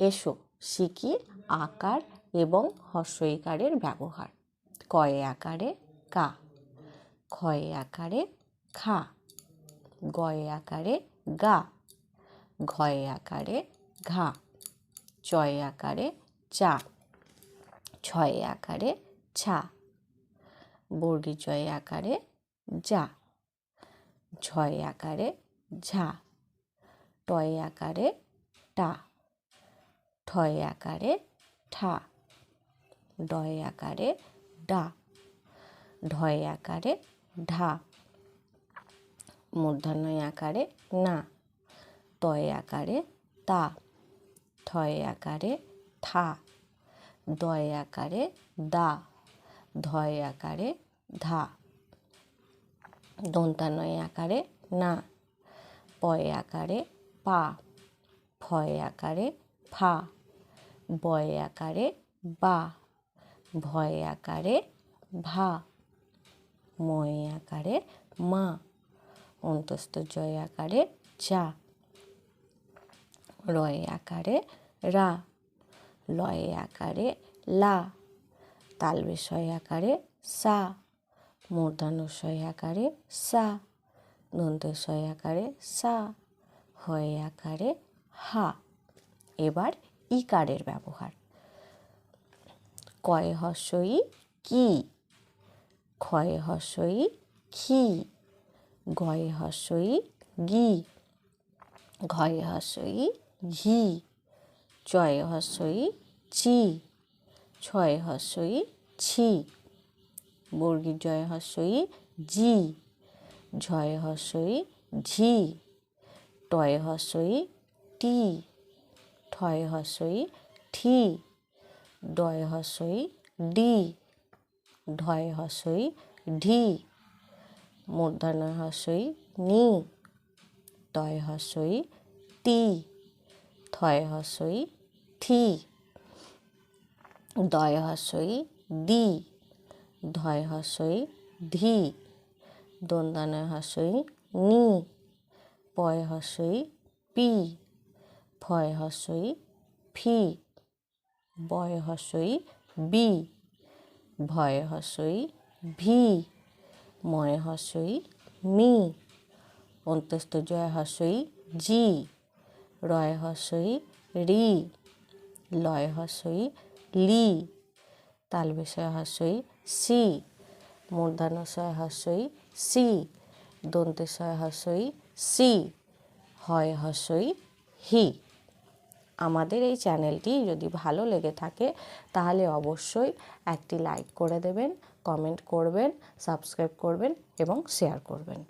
এসো শিখি আকার এবং হস্যইকারের ব্যবহার। কয়ে আকারে কা, ক্ষয়ে আকারে খা, গয়ে আকারে গা, ঘয়ে আকারে ঘা, চয়ে আকারে চা, ছয়ে আকারে ছা বর্গী জয়ে আকারে যা, ছয় আকারে ঝা, টয় আকারে টা। ঠয় আকারে ঠা, ডয় আকারে ডা, ঢয় আকারে ঢা, মূর্ধন্যয় আকারে না, তয় আকারে তা থয় আকারে থা, দয় আকারে দা, ধয় আকারে ধা, দন্তানয় আকারে না, পয় আকারে পা, ফয় আকারে ফা বয় আকারে বা ভয় আকারে ভা, ময়ে আকারে মা, অন্তস্থ জয় আকারে যা, রয় আকারে রা, লয়ে আকারে লা, তালবেশয় আকারে সা মূর্ধন্যশয় আকারে সা দন্তশয় আকারে সা, হয় আকারে হা। এবার ইকারের ব্যবহার। কয় হস্যই কি? ক্ষয় হস্যই খি। গয়ে হস্যই গি। ঘয়ে হস্যই ঘি। চয় হস্যই চি। ছয় হস্যই ছি। বর্গী জয় হস্যই জি। ঝয় হস্যই ঝি। টয় হস্যই টি। ঠয় হস্যই ঠি ডয় হস্যই ডি। ঢয় হস্যই ঢি। মূর্ধন্য হস্যই নি। তয় হস্যই তি থয় হস্যই থি দয় হস্যই দি। ধয় হস্যই ধি দন্দানয় হস্যই নি। পয় হস্যই পি। ফয় হস্যই ফি বয় হস্যই বি ভয় হস্যই ভি ময় হস্যই মি, অন্তস্থ জয় হস্যই জি রয় হস্যই রি লয় হস্যই লি তালবেশয় হস্যই সি মূর্ধন্যশয় হস্যই সি দন্তেশয় হস্যই সি হয় হস্যই হি। আমাদের এই চ্যানেলটি যদি ভালো লেগে থাকে, তাহলে অবশ্যই একটি লাইক করে দেবেন, কমেন্ট করবেন, সাবস্ক্রাইব করবেন এবং শেয়ার করবেন।